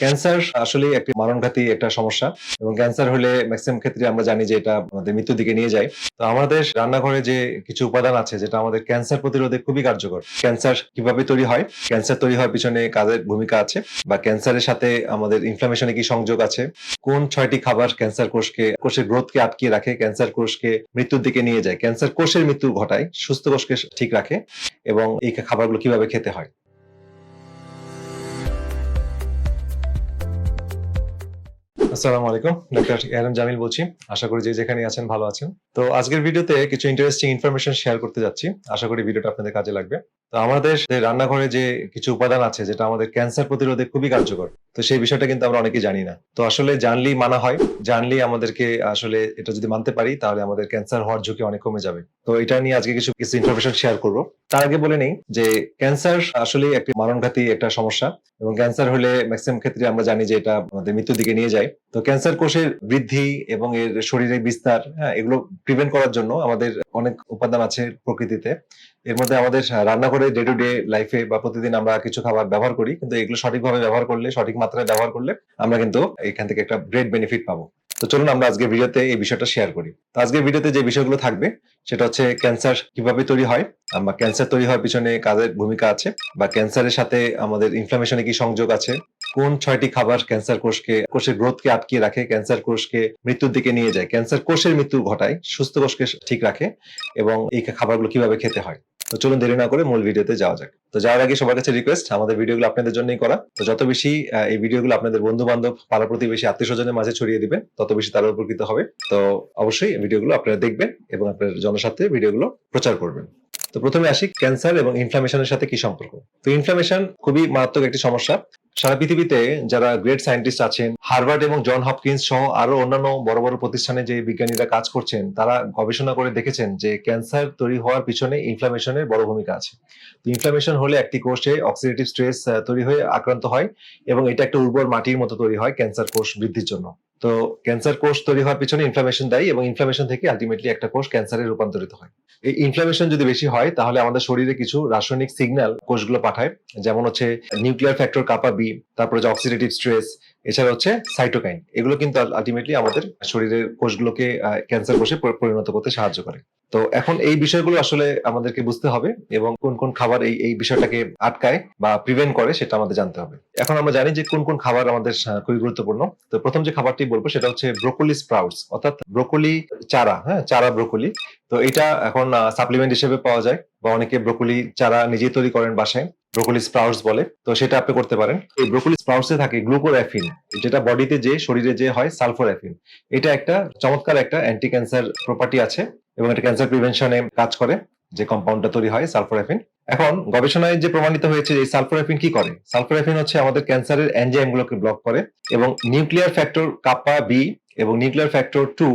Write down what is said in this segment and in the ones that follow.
Cancer আসলে একটি মারণঘাতী একটা সমস্যা এবং ক্যান্সার হলে ম্যাক্সিমাম ক্ষেত্রে আমরা জানি যে এটা আমাদের মৃত্যুর দিকে নিয়ে যায়। তো আমাদের রান্নাঘরে যে কিছু উপাদান আছে, যেটা আমাদের ক্যান্সার প্রতিরোধে খুবই কার্যকর। ক্যান্সার কীভাবে তৈরি হয়? ক্যান্সার তৈরি হওয়ার পিছনে কাজের ভূমিকা আছে বা ক্যান্সারের সাথে আমাদের ইনফ্লামেশনে কি সংযোগ আছে? কোন ছয়টি খাবার ক্যান্সার কোষকে, কোষের গ্রোথকে আটকিয়ে রাখে? ক্যান্সার কোষকে মৃত্যুর দিকে নিয়ে যায়। ক্যান্সার কোষের মৃত্যু ঘটায়, সুস্থ কোষকে ঠিক রাখে এবং এই খাবারগুলো কীভাবে খেতে হয়? আসসালামু আলাইকুম ডক্টর এরম জামিল বলছি। আশা করি যে যেখানে আছেন ভালো আছেন। তো আজকের ভিডিওতে কিছু ইন্টারেস্টিং ইনফরমেশন শেয়ার করতে যাচ্ছি। আশা করি ভিডিওটা আপনাদের কাজে লাগবে। তো আমাদের রান্নাঘরে যে কিছু উপাদান আছে, যেটা আমাদের ক্যান্সার প্রতিরোধে খুবই কার্যকর তো সেই বিষয়টা কিন্তু আমরা অনেকেই জানি না। তো আসলে জানলেই মানা হয়, জানলেই আমাদেরকে আসলে এটা যদি মানতে পারি, তাহলে আমাদের ক্যান্সার হওয়ার ঝুঁকি অনেক কমে যাবে। তো এটা নিয়ে আজকে কিছু কিছু ইনফরমেশন শেয়ার করব। তার আগে বলে নেই যে, ক্যান্সার আসলে একটি মারণঘাতী একটা সমস্যা এবং ক্যান্সার হলে ম্যাক্সিমাম ক্ষেত্রে আমরা জানি যে এটা আমাদের মৃত্যুর দিকে নিয়ে যায়। তো ক্যান্সার কোষের বৃদ্ধি এবং এর শরীরের বিস্তার হ্যাঁ এগুলো প্রিভেন্ট করার জন্য আমাদের অনেক উপাদান আছে প্রকৃতিতে। এর মধ্যে আমাদের রান্নাঘরে ডে টু ডে লাইফে বা প্রতিদিন আমরা কিছু খাবার ব্যবহার করি, কিন্তু এগুলো সঠিকভাবে ব্যবহার করলে সঠিক মাত্রায় ব্যবহার করলে আমরা কিন্তু এখান থেকে একটা গ্রেট বেনিফিট পাবো। তো চলুন আমরা আজকে ভিডিওতে এই বিষয়টা শেয়ার করি। তো আজকের ভিডিওতে যে বিষয়গুলো থাকবে, সেটা হচ্ছে ক্যান্সার কীভাবে তৈরি হয় বা ক্যান্সার তৈরি হওয়ার পিছনে কাজের ভূমিকা আছে, বা ক্যান্সারের সাথে আমাদের ইনফ্লামেশনে কি সংযোগ আছে, কোন ছয়টি খাবার ক্যান্সার কোষকে, কোষের গ্রোথকে আটকিয়ে রাখে ক্যান্সার কোষকে মৃত্যুর দিকে নিয়ে যায় ক্যান্সার কোষের মৃত্যু ঘটায়, সুস্থ কোষকে ঠিক রাখে, এবং এই খাবারগুলো কীভাবে খেতে হয়। তো চলুন দেরি না করে মূল ভিডিওতে যাওয়া যাক। তো যাওয়ার আগে সবার কাছে রিকোয়েস্ট আমাদের ভিডিওগুলো আপনাদের জন্যই করা। তো যত বেশি এই ভিডিওগুলো আপনাদের বন্ধু বান্ধব পাড়া প্রতিবেশী, আত্মীয় স্বজনের মাঝে ছড়িয়ে দিবেন তত বেশি তারা উপকৃত হবে। তো অবশ্যই ভিডিওগুলো আপনারা দেখবেন এবং আপনার জনস্বার্থে ভিডিওগুলো প্রচার করবেন। তো প্রথমে আসি ক্যান্সার এবং ইনফ্লামেশনের সাথে কি সম্পর্ক? তো ইনফ্লামেশন খুবই মারাত্মক একটি সমস্যা। সারা পৃথিবীতে যারা গ্রেট সায়েন্টিস্ট আছেন হার্ভার্ড এবং জন হপকিন্স সহ আরও অন্যান্য বড় বড় প্রতিষ্ঠানে যে বিজ্ঞানীরা কাজ করছেন, তারা গবেষণা করে দেখেছেন যে ক্যান্সার তৈরি হওয়ার পিছনে ইনফ্লামেশনের বড় ভূমিকা আছে। ইনফ্লামেশন হলে একটি কোষে অক্সিডেটিভ স্ট্রেস তৈরি হয়ে আক্রান্ত হয় এবং এটা একটা উর্বর মাটির মতো তৈরি হয় ক্যান্সার কোষ বৃদ্ধির জন্য। তো ক্যান্সার কোষ তৈরি হওয়ার পিছনে ইনফ্লামেশন দেয় এবং ইনফ্লামেশন থেকে আলটিমেটলি একটা কোষ ক্যান্সারে রূপান্তরিত হয়। এই ইনফ্লামেশন যদি বেশি হয়, তাহলে আমাদের শরীরে কিছু রাসায়নিক সিগন্যাল কোষগুলো পাঠায়, যেমন হচ্ছে নিউক্লিয়ার ফ্যাক্টর কাপা বি তারপরে অক্সিডেটিভ স্ট্রেস এছাড়া হচ্ছে সাইটোকাইন এগুলো কিন্তু আলটিমেটলি আমাদের শরীরের কোষগুলোকে ক্যান্সার কোষে পরিণত করতে সাহায্য করে। তো এখন এই বিষয়গুলো আসলে আমাদেরকে বুঝতে হবে এবং কোন কোন খাবার এই এই বিষয়টাকে আটকায় বা প্রিভেন্ট করে সেটা আমাদের জানতে হবে। এখন আমরা জানি যে কোন কোন খাবার আমাদের খুবই গুরুত্বপূর্ণ। তো প্রথম যে খাবারটি বলব সেটা হচ্ছে ব্রোকলি স্প্রাউটস অর্থাৎ ব্রোকলি চারা হ্যাঁ চারা ব্রোকলি তো এটা এখন সাপ্লিমেন্ট হিসেবে পাওয়া যায় বা অনেকে ব্রোকলি চারা নিজেই তৈরি করেন বাসায়। ব্রোকলি স্প্রাউটস বলে, তো সেটা আপনি করতে পারেন। এই ব্রোকলি স্প্রাউটসে থাকে গ্লুকোরাফিন যেটা বডিতে যে শরীরে যে হয় সালফোরাফিন এটা একটা চমৎকার একটা অ্যান্টি ক্যান্সার প্রপার্টি আছে এবং এটা ক্যান্সার প্রিভেনশনে কাজ করে, যে কম্পাউন্ডটা তৈরি হয় সালফোরাফিন এখন গবেষণায় যে প্রমাণিত হয়েছে যে সালফোরাফিন কি করে? সালফোরাফিন হচ্ছে আমাদের ক্যান্সারের এনজাইম গুলোকে ব্লক করে এবং নিউক্লিয়ার ফ্যাক্টর কাপা বি এবং নিউক্লিয়ার ফ্যাক্টর টু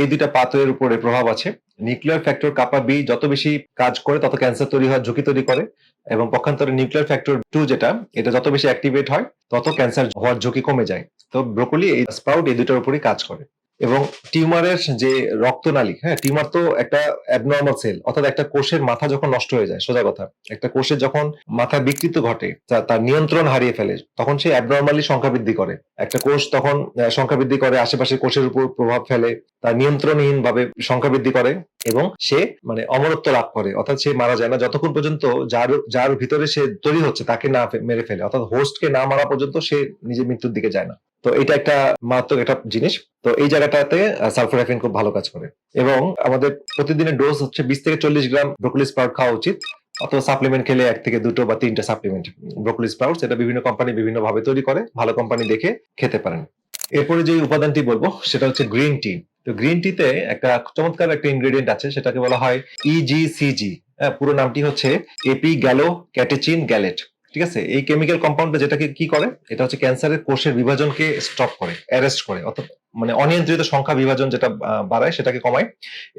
এই দুইটা পাথওয়ের উপরে প্রভাব আছে। নিউক্লিয়ার ফ্যাক্টর কাপা বি যত বেশি কাজ করে, তত ক্যান্সার তৈরি হওয়ার ঝুঁকি তৈরি করে এবং পক্ষান্তরে নিউক্লিয়ার ফ্যাক্টর টু যেটা, এটা যত বেশি অ্যাক্টিভেট হয়, তত ক্যান্সার হওয়ার ঝুঁকি কমে যায়। তো ব্রোকলি এই স্প্রাউট এই দুটোর উপরই কাজ করে। এবং টিউমারের যে রক্তনালী হ্যাঁ টিউমার তো একটা অ্যাবনর্মাল সেল অর্থাৎ একটা কোষের মাথা যখন নষ্ট হয়ে যায়, সোজা কথা। একটা কোষের যখন মাথা বিকৃত ঘটে তার নিয়ন্ত্রণ হারিয়ে ফেলে, তখন সে অ্যাবনর্মালি সংখ্যা বৃদ্ধি করে। একটা কোষ তখন সংখ্যা বৃদ্ধি করে, আশেপাশে কোষের উপর প্রভাব ফেলে তার নিয়ন্ত্রণহীন ভাবে সংখ্যা বৃদ্ধি করে এবং সে মানে অমরত্ব লাভ করে, অর্থাৎ সে মারা যায় না। যতক্ষণ পর্যন্ত যার যার ভিতরে সে তৈরি হচ্ছে, তাকে না মেরে ফেলে, অর্থাৎ হোস্টকে না মারা পর্যন্ত সে নিজের মৃত্যুর দিকে যায় না। তো এটা একটা মারাত্মক একটা জিনিস। তো এই জায়গাটাতে সালফোরাফিন খুব ভালো কাজ করে। এবং আমাদের প্রতিদিনের ডোজ হচ্ছে বিশ থেকে চল্লিশ গ্রাম ব্রোকলি স্প্রাউট খাওয়া উচিত। অথবা সাপ্লিমেন্ট খেলে এক থেকে দুটো বা তিনটা সাপ্লিমেন্ট ব্রোকলি স্প্রাউটস এটা বিভিন্ন কোম্পানি বিভিন্ন ভাবে তৈরি করে, ভালো কোম্পানি দেখে খেতে পারেন। এরপরে যে উপাদানটি বলব, সেটা হচ্ছে গ্রিন টি তো গ্রিন টিতে একটা চমৎকার একটা ইনগ্রেডিয়েন্ট আছে, সেটাকে বলা হয় E ইজিসিজি পুরো নামটি হচ্ছে এপি গ্যালো ক্যাটেচিন গ্যালেট ঠিক আছে? এই কেমিক্যাল কম্পাউন্ডটা যেটাকে কি করে? এটা হচ্ছে ক্যান্সারের কোষের বিভাজনকে স্টপ করে অ্যারেস্ট করে, অর্থাৎ মানে অনিয়ন্ত্রিত সংখ্যা বিভাজন যেটা বাড়ায় সেটাকে কমায়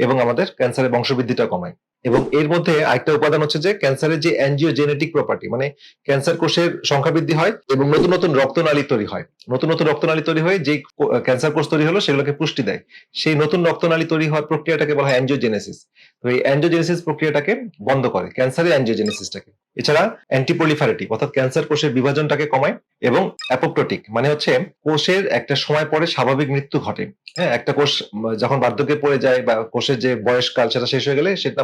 এবং আমাদের ক্যান্সারের বংশবৃদ্ধিটা কমায়। এবং এর মধ্যে আরেকটা উপাদান হচ্ছে যে ক্যান্সারের যে অ্যাঞ্জিও জেনেটিক প্রপার্টি মানে ক্যান্সার কোষের সংখ্যা বৃদ্ধি হয় এবং নতুন নতুন রক্তনালী তৈরি হয়। নতুন নতুন রক্তনালী তৈরি হয়ে যে ক্যান্সার কোষ তৈরি হলো, সেগুলোকে পুষ্টি দেয়। সেই নতুন রক্তনালী তৈরি হওয়ার প্রক্রিয়াটাকে বলা হয় অ্যানজিওজেনেসিস তো এই অ্যানজিওজেনেসিস প্রক্রিয়াটাকে বন্ধ করে ক্যান্সারের অ্যানজিওজেনেসিসটাকে এছাড়া অ্যান্টিপ্রলিফারেটিভ অর্থাৎ ক্যান্সার কোষের বিভাজনটাকে কমায় এবং অ্যাপোপ্টোটিক মানে হচ্ছে কোষের একটা সময় পরে স্বাভাবিক মৃত্যু ঘটে। হ্যাঁ একটা কোষ যখন বার্ধক্যে পড়ে যায় বা কোষের যে বয়সকাল সেটা শেষ হয়ে গেলে সেটা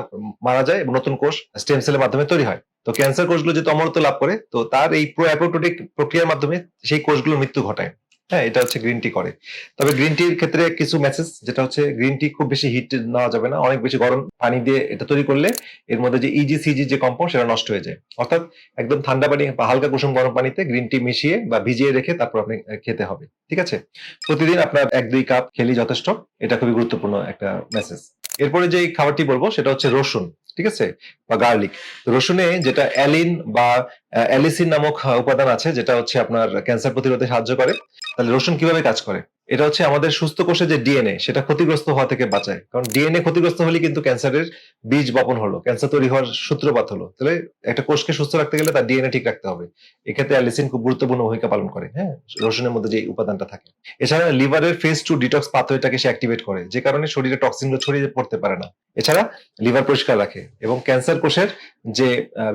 মারা যায় এবং নতুন কোষ স্টেম সেলের মাধ্যমে তৈরি হয়। তো ক্যান্সার কোষগুলো যেহেতু অমরত্ব লাভ করে, তো তার এই প্রো অ্যাপোপ্টোটিক প্রক্রিয়ার মাধ্যমে সেই কোষগুলো মৃত্যু ঘটায়। হ্যাঁ এটা হচ্ছে গ্রিন টি করে। তবে গ্রিন টির ক্ষেত্রে কিছু মেসেজ যেটা হচ্ছে গ্রিন টি খুব বেশি হিট নেওয়া যাবে না, অনেক বেশি গরম পানি দিয়ে এটা তৈরি করলে এর মধ্যে যে ইজি সিজি যে কম্পাউন্ড সেটা নষ্ট হয়ে যায়। অর্থাৎ একদম ঠান্ডা পানি, বা হালকা কুসুম গরম পানিতে গ্রিন টি মিশিয়ে বা ভিজিয়ে রেখে তারপর আপনি খেতে হবে। ঠিক আছে? প্রতিদিন আপনার এক, দুই কাপ খেলি যথেষ্ট। এটা খুবই গুরুত্বপূর্ণ একটা মেসেজ এরপরে যে খাবারটি বলব, সেটা হচ্ছে রসুন। ঠিক আছে? বা গার্লিক রসুনে যেটা অ্যালিন বা অ্যালিসিন নামক উপাদান আছে, যেটা হচ্ছে আপনার ক্যান্সার প্রতিরোধে সাহায্য করে, তাহলে রসুন কীভাবে কাজ করে? এটা হচ্ছে আমাদের সুস্থ কোষের যে ডিএনএ সেটা ক্ষতিগ্রস্ত হওয়া থেকে বাঁচায়। কারণ ডিএনএ ক্ষতিগ্রস্ত হলে কিন্তু ক্যান্সারের বীজ বপন হলো, ক্যান্সার তৈরি হওয়ার সূত্রপাত হলো। তাহলে একটা কোষকে সুস্থ রাখতে গেলে তার ডিএনএ ঠিক রাখতে হবে। এক্ষেত্রে অ্যালিসিন খুব গুরুত্বপূর্ণ ভূমিকা পালন করে হ্যাঁ? রসুনের মধ্যে যে উপাদানটা থাকে। এছাড়া লিভারের ফেজ টু ডিটক্স পাথওয়েটাকে সে অ্যাক্টিভেট করে, যে কারণে শরীরে টক্সিনগুলো ছড়িয়ে পড়তে পারে না। এছাড়া লিভার পরিষ্কার রাখে এবং ক্যান্সার কোষের যে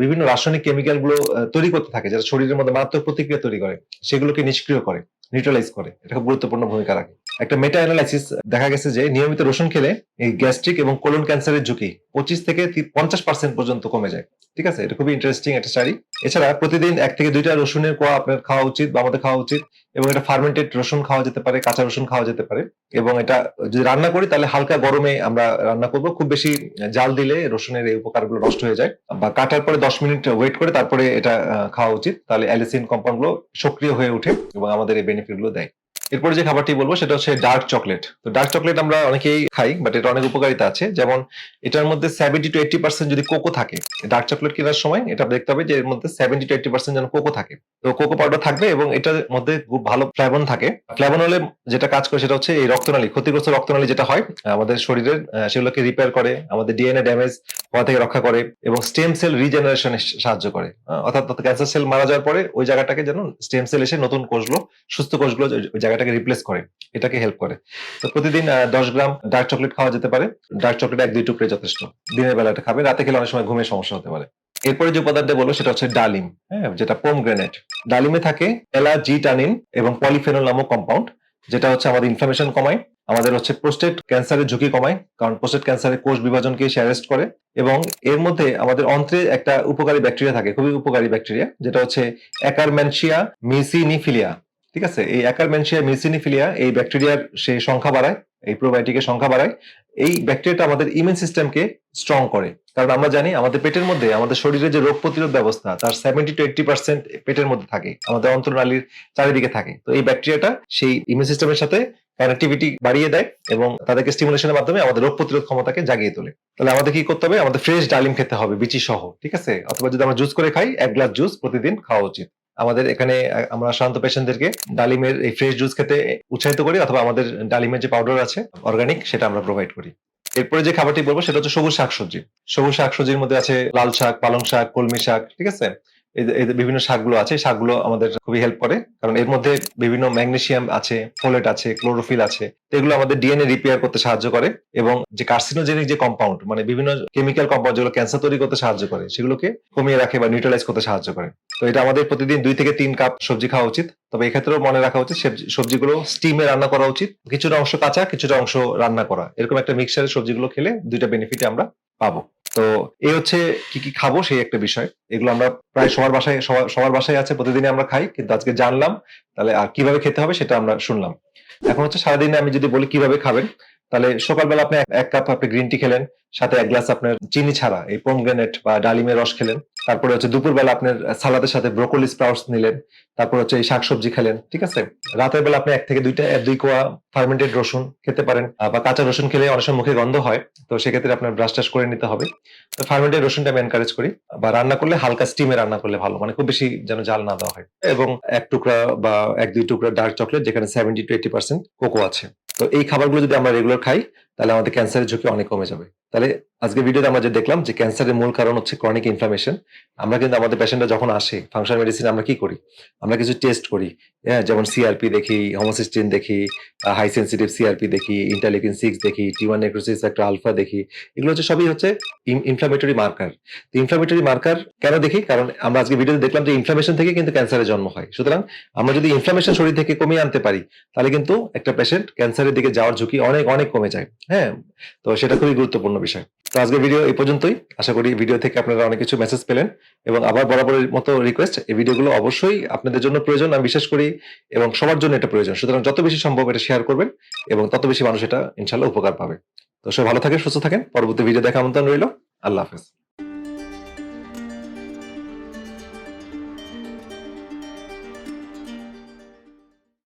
বিভিন্ন রাসায়নিক কেমিক্যালগুলো তৈরি করতে থাকে যারা শরীরের মধ্যে মারাত্মক প্রতিক্রিয়া তৈরি করে, সেগুলোকে নিষ্ক্রিয় করে। নিউট্রালাইজ করে। এটা গুরুত্বপূর্ণ ভূমিকা রাখে। একটা মেটা অ্যানালাইসিস দেখা গেছে যে নিয়মিত রসুন খেলে এই গ্যাস্ট্রিক এবং কোলন ক্যান্সারের ঝুঁকি পঁচিশ থেকে পঞ্চাশ পার্সেন্ট পর্যন্ত কমে যায়। ঠিক আছে? এটা খুবই ইন্টারেস্টিং একটা স্টাডি এছাড়া প্রতিদিন এক থেকে দুইটা রসুনের কোয়া আপনার খাওয়া উচিত বা আমাদের খাওয়া উচিত এবং এটা ফার্মেন্টেড রসুন খাওয়া যেতে পারে, কাঁচা রসুন খাওয়া যেতে পারে এবং এটা যদি রান্না করি তাহলে হালকা গরমে আমরা রান্না করব। খুব বেশি জাল দিলে রসুনের এই উপকারগুলো নষ্ট হয়ে যায় বা কাটার পরে দশ মিনিট ওয়েট করে তারপরে এটা খাওয়া উচিত। তাহলে অ্যালিসিন কম্পাউন্ড সক্রিয় হয়ে ওঠে এবং আমাদের এই বেনিফিটগুলো দেয়। এরপরে যে খাবারটি বলব, সেটা হচ্ছে ডার্ক চকলেট তো ডার্ক চকলেট আমরা অনেকেই খাই বাট এটা অনেক উপকারিতা আছে। যেমন এটার মধ্যে সেভেন্টি টু এইটি পার্সেন্ট যদি কোকো থাকে ডার্ক চকলেট কেনার সময় এটা দেখতে হবে যে এর মধ্যে সেভেন্টি টু এইটি পার্সেন্ট যেন কোকো থাকে। তো কোকো পাউডার থাকবে এবং এটার মধ্যে খুব ভালো ফ্লেভন থাকে। ফ্লেভন হলে যেটা কাজ করে সেটা হচ্ছে এই রক্তনালী, ক্ষতিগ্রস্ত রক্তনালী যেটা হয় আমাদের শরীরের সেগুলোকে রিপেয়ার করে, আমাদের ডিএনএ ড্যামেজ হওয়া থেকে রক্ষা করে এবং স্টেম সেল রিজেনারেশনে সাহায্য করে। অর্থাৎ ক্যান্সার সেল মারা যাওয়ার পরে ওই জায়গাটাকে যেন স্টেম সেল এসে নতুন কোষগুলো, সুস্থ কোষগুলো ওই- ওই জায়গাটাকে রিপ্লেস করে, এটাকে হেল্প করে। তো প্রতিদিন দশ গ্রাম ডার্ক চকলেট খাওয়া যেতে পারে। ডার্ক চকলেট এক, দুই টুকরে যথেষ্ট। দিনের বেলা এটা খাবে, রাতে খেলে অনেক সময় ঘুমের সমস্যা হতে পারে। এরপরে যে উপাদানটা বলব, সেটা হচ্ছে ডালিম হ্যাঁ যেটা পোম গ্রেনেট ডালিমে থাকে এলা এবং পলিফেনল নামক কম্পাউন্ড যেটা হচ্ছে আমাদের ইনফ্লামেশন কমায়, আমাদের হচ্ছে প্রোস্টেট ক্যান্সারের ঝুঁকি কমায়, কারণ প্রোস্টেট ক্যান্সারের কোষ বিভাজনকে সে অ্যারেস্ট করে এবং এর মধ্যে আমাদের অন্ত্রে একটা উপকারী ব্যাকটেরিয়া থাকে, খুবই উপকারী ব্যাকটেরিয়া যেটা হচ্ছে অ্যাকারম্যানশিয়া মিসিনিফিলিয়া ঠিক আছে? এই অ্যাকারম্যানশিয়া মিসিনিফিলিয়া এই ব্যাকটেরিয়ার সেই সংখ্যা বাড়ায়, এই প্রোবায়োটিকের সংখ্যা বাড়ায়, এই ব্যাকটেরিয়াটা আমাদের ইমিউন সিস্টেমকে স্ট্রং করে। কারণ আমরা জানি আমাদের পেটের মধ্যে, আমাদের শরীরে যে রোগ প্রতিরোধ ব্যবস্থা, তার সেভেন্টি টু এইটটি পার্সেন্ট পেটের মধ্যে থাকে, আমাদের অন্তর্নালীর চারিদিকে থাকে। তো এই ব্যাকটেরিয়াটা সেই ইমিউন সিস্টেমের সাথে কানেক্টিভিটি বাড়িয়ে দেয় এবং তাদেরকে স্টিমুলেশনের মাধ্যমে আমাদের রোগ প্রতিরোধ ক্ষমতাকে জাগিয়ে তোলে। তাহলে আমাদের কি করতে হবে? আমাদের ফ্রেশ ডালিম খেতে হবে, বিচি সহ, ঠিক আছে? অথবা যদি আমরা জুস করে খাই, এক গ্লাস জুস প্রতিদিন খাওয়া উচিত। আমাদের এখানে আমরা সাধারণত পেশেন্টদেরকে ডালিমের এই ফ্রেশ জুস খেতে উৎসাহিত করি অথবা আমাদের ডালিমের যে পাউডার আছে অর্গানিক সেটা আমরা প্রোভাইড করি। এরপরে যে খাবারটি বলব, সেটা হচ্ছে সবুজ শাকসবজি। সবুজ শাকসবজির মধ্যে আছে লাল শাক, পালং শাক, কলমি শাক, ঠিক আছে? বিভিন্ন শাকগুলো আছে শাকগুলো আমাদের খুবই হেল্প করে। কারণ এর মধ্যে বিভিন্ন ম্যাগনেসিয়াম আছে ফোলেট আছে ক্লোরোফিল আছে। এগুলো আমাদের ডিএনএ রিপেয়ার করতে সাহায্য করে এবং যে কার্সিনোজেনিক যে কম্পাউন্ড মানে বিভিন্ন কেমিক্যাল কম্পাউন্ড যেগুলো ক্যান্সার তৈরি করতে সাহায্য করে, সেগুলোকে কমিয়ে রাখে বা নিউট্রালাইজ করতে সাহায্য করে। তো এটা আমাদের প্রতিদিন দুই থেকে তিন কাপ সবজি খাওয়া উচিত। তবে এক্ষেত্রেও মনে রাখা উচিত সবজি- সবজিগুলো স্টিমে রান্না করা উচিত। কিছুটা অংশ কাঁচা, কিছুটা অংশ রান্না করা। এরকম একটা মিক্সারের সবজিগুলো খেলে দুইটা বেনিফিট আমরা পাবো। তো এই হচ্ছে কি কি খাব সেই একটা বিষয়। এগুলো আমরা প্রায় সবার বাসায় সবার বাসায় আছে, প্রতিদিনই আমরা খাই, কিন্তু আজকে জানলাম তাহলে আর কীভাবে খেতে হবে সেটা আমরা শুনলাম। এখন হচ্ছে সারাদিনে আমি যদি বলি কীভাবে খাবেন, তাহলে সকালবেলা আপনি এক কাপ আপনি গ্রিন টি খেলেন, সাথে এক গ্লাস আপনার চিনি ছাড়া, এই পোমগ্রেনেট বা ডালিমের রস খেলেন। তারপরে হচ্ছে দুপুরবেলা আপনার সালাদের সাথে ব্রোকলি স্প্রাউটস নিলেন, তারপর হচ্ছে এই শাকসবজি খেলেন, ঠিক আছে? রাতের বেলা আপনি এক থেকে দুইটা দুই কোয়া ফার্মেন্টেড রসুন খেতে পারেন বা কাঁচা রসুন খেলে অনেক সময় মুখে গন্ধ হয়, তো সেক্ষেত্রে আপনার ব্রাশ টাশ করে নিতে হবে। তো ফার্মেন্টেড রসুনটা আমি এনকারেজ করি, বা রান্না করলে হালকা স্টিমে রান্না করলে ভালো মানে খুব বেশি যেন জাল না দেওয়া হয়। এবং এক টুকরা বা এক, দুই টুকরা ডার্ক চকলেট যেখানে seventy to eighty percent cocoa আছে। তো এই খাবারগুলো যদি আমরা রেগুলার খাই তাহলে আমাদের ক্যান্সারের ঝুঁকি অনেক কমে যাবে। তাহলে আজকে ভিডিওতে আমরা যে দেখলাম যে ক্যান্সারের মূল কারণ হচ্ছে ক্রনিক ইনফ্লামেশন আমরা কিন্তু আমাদের পেশেন্টরা যখন আসে ফাংশন মেডিসিন আমরা কি করি? আমরা কিছু টেস্ট করি। হ্যাঁ যেমন সিআরপি দেখি হোমোসিস্টিন দেখি হাই সেন্সিটিভ সিআরপি দেখি ইন্টারলিকিন সিক্স দেখি টি ওয়ান নেক্রোসিস একটা আলফা দেখি, এগুলো হচ্ছে সবই হচ্ছে ইনফ্লামেটরি মার্কার তো ইনফ্লামেটরি মার্কার কেন দেখি? কারণ আমরা আজকে ভিডিওতে দেখলাম যে ইনফ্লামেশন থেকে কিন্তু ক্যান্সারের জন্ম হয়। সুতরাং আমরা যদি ইনফ্লামেশন শরীর থেকে কমিয়ে আনতে পারি, তাহলে কিন্তু একটা পেশেন্ট ক্যান্সারের দিকে যাওয়ার ঝুঁকি অনেক অনেক কমে যায়। হ্যাঁ তো সেটা খুবই গুরুত্বপূর্ণ বিষয়। তো আজকে ভিডিও এই পর্যন্তই। আশা করি ভিডিও থেকে আপনারা অনেক কিছু মেসেজ পেলেন এবং আবার বরাবরের মতো রিকোয়েস্ট এই ভিডিওগুলো অবশ্যই আপনাদের জন্য প্রয়োজন, আমি বিশ্বাস করি, এবং সবার জন্য এটা প্রয়োজন। সুতরাং যত বেশি সম্ভব এটা শেয়ার করবেন এবং তত বেশি মানুষ এটা ইনশাল্লাহ উপকার পাবে। তো সবাই ভালো থাকেন, সুস্থ থাকেন। পরবর্তী ভিডিও দেখা আমন্ত্রণ রইল। আল্লাহ হাফেজ।